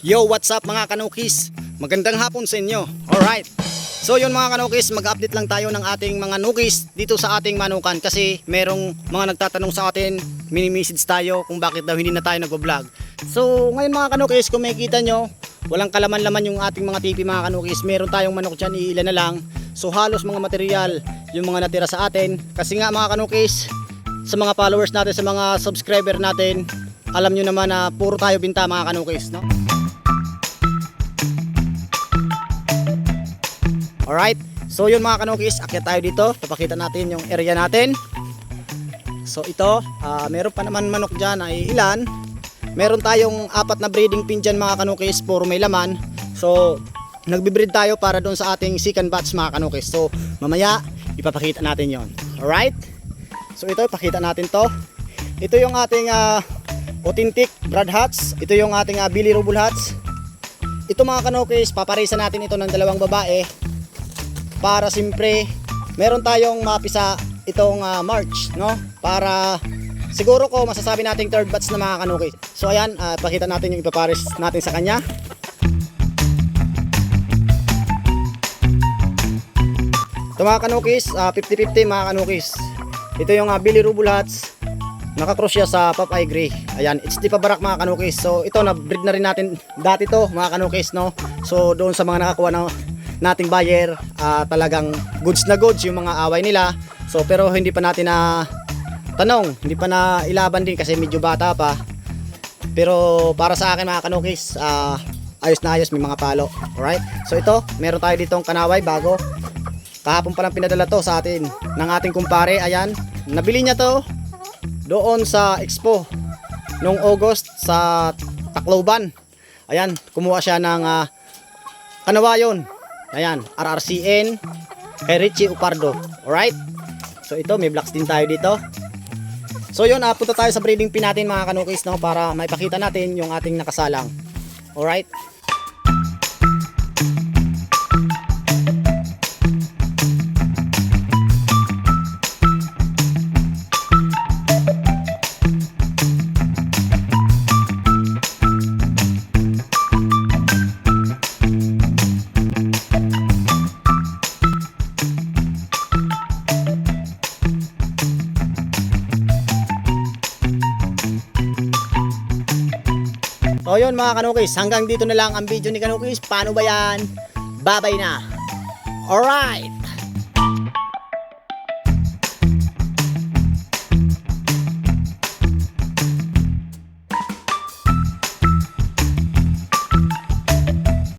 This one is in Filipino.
Yo, what's up mga kanukis? Magandang hapon sa inyo. Alright. So yun mga kanukis, mag-update lang tayo ng ating mga nukis dito sa ating manukan kasi merong mga nagtatanong sa atin, mini-message tayo kung bakit daw hindi na tayo nag-vlog. So ngayon mga kanukis, kung makikita nyo, walang kalaman-laman yung ating mga tipi mga kanukis. Meron tayong manok dyan, iilan na lang. So halos mga material yung mga natira sa atin. Kasi nga mga kanukis, sa mga followers natin, sa mga subscriber natin, alam nyo naman na puro tayo binta mga kanukis, no? Alright, so yun mga kanukis, akyat tayo dito, papakita natin yung area natin. So ito, ah, meron pa naman manok dyan ay ilan. Meron tayong apat na breeding pin dyan mga kanukis, puro may laman. So, nagbe-breed tayo para doon sa ating second batch mga kanukis. So, mamaya, ipapakita natin yon. Alright? So ito, ipakita natin to. Ito yung ating ah, authentic Brad Hats. Ito yung ating uh, Billy Hats. Ito mga kanukis, paparisa natin ito ng dalawang babae para simpre meron tayong mapisa itong ah, March, no? Para siguro ko masasabi nating third batch na mga kanukis. So ayan, ah, pakita natin yung ipaparis natin sa kanya. Ito mga kanukis, ah, 50-50 mga kanukis. Ito yung uh, Billy Rubble Hats. Nakakross siya sa Popeye Gray. Ayan, it's di pa barak mga kanukis. So ito na breed na rin natin dati to mga kanukis no. So doon sa mga nakakuha ng nating buyer, ah, talagang goods na goods yung mga away nila. So pero hindi pa natin na tanong, hindi pa na ilaban din kasi medyo bata pa. Pero para sa akin mga kanukis, ah, ayos na ayos may mga palo. Alright? So ito, meron tayo ditong kanaway bago. Kahapon pa lang pinadala to sa atin ng ating kumpare. Ayan, nabili niya to doon sa Expo noong August sa Tacloban. Ayan, kumuha siya ng ah, kanawayon. Ayan, RRCN kay Richie Upardo. Alright? So ito, may blocks din tayo dito. So yun, ah, punta tayo sa breeding pin natin mga kanukis no, para maipakita natin yung ating nakasalang. Alright? So yun mga kanukis, hanggang dito na lang ang video ni kanukis. Paano ba yan? Babay na. Alright!